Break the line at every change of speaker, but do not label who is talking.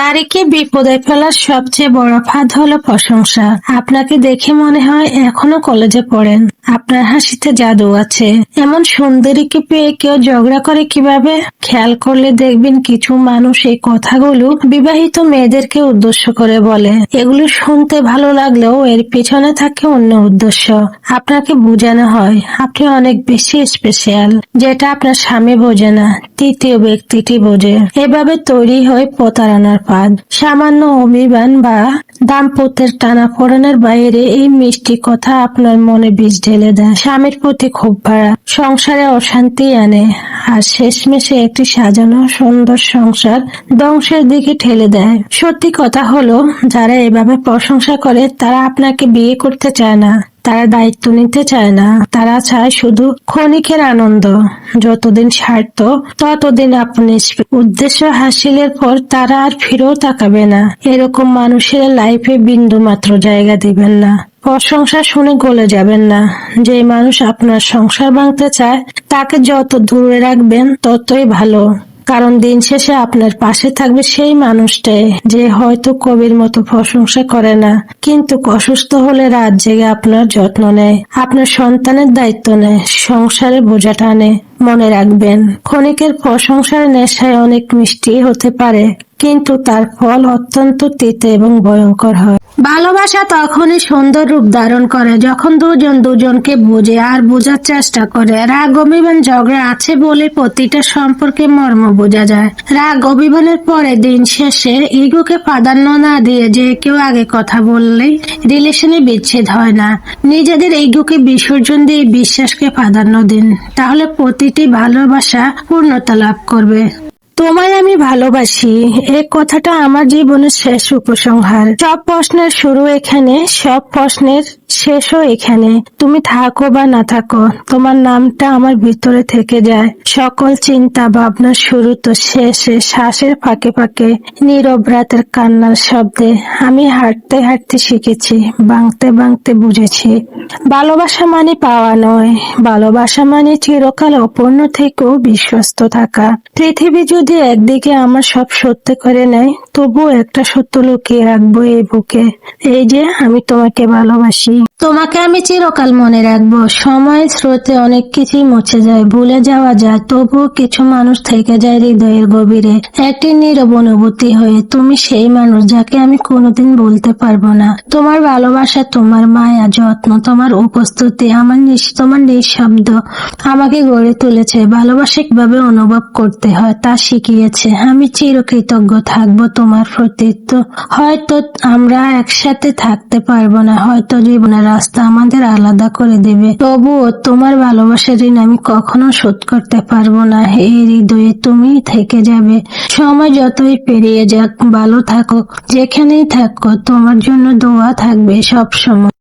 নারীকে বিপদে ফেলার সবচেয়ে বড় ফাঁদ হলো প্রশংসা। আপনাকে দেখে মনে হয় এখনও কলেজে পড়েন। আপনার হাসিতে জাদু আছে। এমন সুন্দরীকে পেয়ে কেউ ঝগড়া করে কীভাবে? খেয়াল করলে দেখবেন কিছু মানুষ এই কথাগুলো বিবাহিত মেয়েদেরকে উদ্দেশ্য করে বলে। এগুলো শুনতে ভালো লাগলেও এর পিছনে থাকে অন্য উদ্দেশ্য। আপনাকে বোঝানো হয়, আপনি অনেক বেশি স্পেশাল যেটা আপনার স্বামী বোঝে না, তৃতীয় ব্যক্তিটি বোঝে। এভাবে তৈরি হয় প্রতারণার ফাঁদ সামান্য অভিমান বা দাম্পত্যের টানা টানাপোড়েনের বাইরে এই মিষ্টি কথা আপনার মনে বীজ ঢেলে দেয়। স্বামীর প্রতি খুব ভাড়া সংসারে অশান্তি আনে, আর শেষমেশে একটি সাজানো সুন্দর সংসার ধ্বংসের দিকে ঠেলে দেয়। সত্যি কথা হলো, যারা এভাবে প্রশংসা করে, তারা আপনাকে বিয়ে করতে চায় না। তারা দায়িত্ব নিতে চায় না। তারা চায় শুধু ক্ষণিকের আনন্দ, যতদিন স্বার্থ, ততদিন আপনি উদ্দেশ্য হাসিলের পর তারা আর ফিরেও তাকাবে না। এরকম মানুষের লাইফে বিন্দু মাত্র জায়গা দিবেন না। প্রশংসা শুনে গলে যাবেন না। যে মানুষ আপনার সংসার ভাঙতে চায়, তাকে যত দূরে রাখবেন, ততই ভালো। কারণ দিন শেষে আপনার পাশে থাকবে সেই মানুষটাই যে হয়তো কবির মতো প্রশংসা করে না। কিন্তু অসুস্থ হলে রাত জেগে আপনার যত্ন নেয়, আপনার সন্তানের দায়িত্ব নেয়, সংসারে বোঝা টানে। মনে রাখবেন, ক্ষণিকের প্রশংসার নেশায় অনেক মিষ্টি হতে পারে, কিন্তু তার ফল অত্যন্ত তিতে এবং ভয়ঙ্কর হয়। ভালোবাসা তখনই সুন্দর রূপ ধারণ করে যখন দুজন দুজনকে বোঝে আর বোঝার চেষ্টা করে। রাগ, অভিমান, ঝগড়া আছে বলে প্রতিটা সম্পর্কে মর্ম বোঝা যায়। রাগ, অভিমানের পরে দিন শেষে ইগোকে প্রাধান্য না দিয়ে যে কেউ আগে কথা বললেই রিলেশনে বিচ্ছেদ হয় না। নিজেদের ইগোকে বিসর্জন দিয়ে বিশ্বাসকে প্রাধান্য দিন। তাহলে প্রতিটি ভালোবাসা পূর্ণতা লাভ করবে। তোমায় আমি ভালোবাসি। এই কথাটা আমার জীবনের শেষ উপসংহার। সব প্রশ্নের শুরু এখানে, সব প্রশ্নের শেষও এখানে। তুমি থাকো বা না থাকো, তোমার নামটা আমার ভিতরে থেকে যায়। সকল চিন্তা ভাবনা শুরু তো শেষে শ্বাসের ফাঁকে ফাঁকে, নীরব রাতের কান্নার শব্দে। আমি হাঁটতে হাঁটতে শিখেছি বাংতে বাংতে বুঝেছি। ভালোবাসা মানে পাওয়া নয়, ভালোবাসা মানে চিরকাল অপূর্ণ থেকেও বিশ্বস্ত থাকা। পৃথিবী যদি একদিকে আমার সব সত্য করে নেয়, তবুও একটা সত্য লুকিয়ে রাখব এই বুকে। এই যে আমি তোমাকে ভালোবাসি। তোমাকে আমি চিরকাল মনে রাখব। সময়, স্রোতে অনেক কিছুই মুছে যায়, ভুলে যাওয়া যায়, তবুও কিছু মানুষ থেকে যায় হৃদয়ের গভীরে। একটি নীরব অনুভূতি হয়ে তুমি সেই মানুষ যাকে আমি কোনোদিন বলতে পারব না। তোমার ভালোবাসা, তোমার মায়া, যত্ন, তোমার উপস্থিতি, আমার তোমার নিঃশব্দ, আমাকে গড়ে তুলেছে, ভালোবাসা কীভাবে অনুভব করতে হয় তা শিখিয়েছে। আমি চিরকৃতজ্ঞ থাকব তোমার প্রতি। হয়তো আমরা একসাথে থাকতে পারব না, হয়তো জীবনের রাস্তা আমাদের আলাদা করে দেবে। তবুও তোমার ভালোবাসার ঋণ আমি কখনো শোধ করতে পারব না। এই হৃদয়ে তুমি থেকে যাবে। সময় যতই পেরিয়ে যাক, ভালো থাকো। যেখানেই থাকো, তোমার জন্য দোয়া থাকবে সব সময়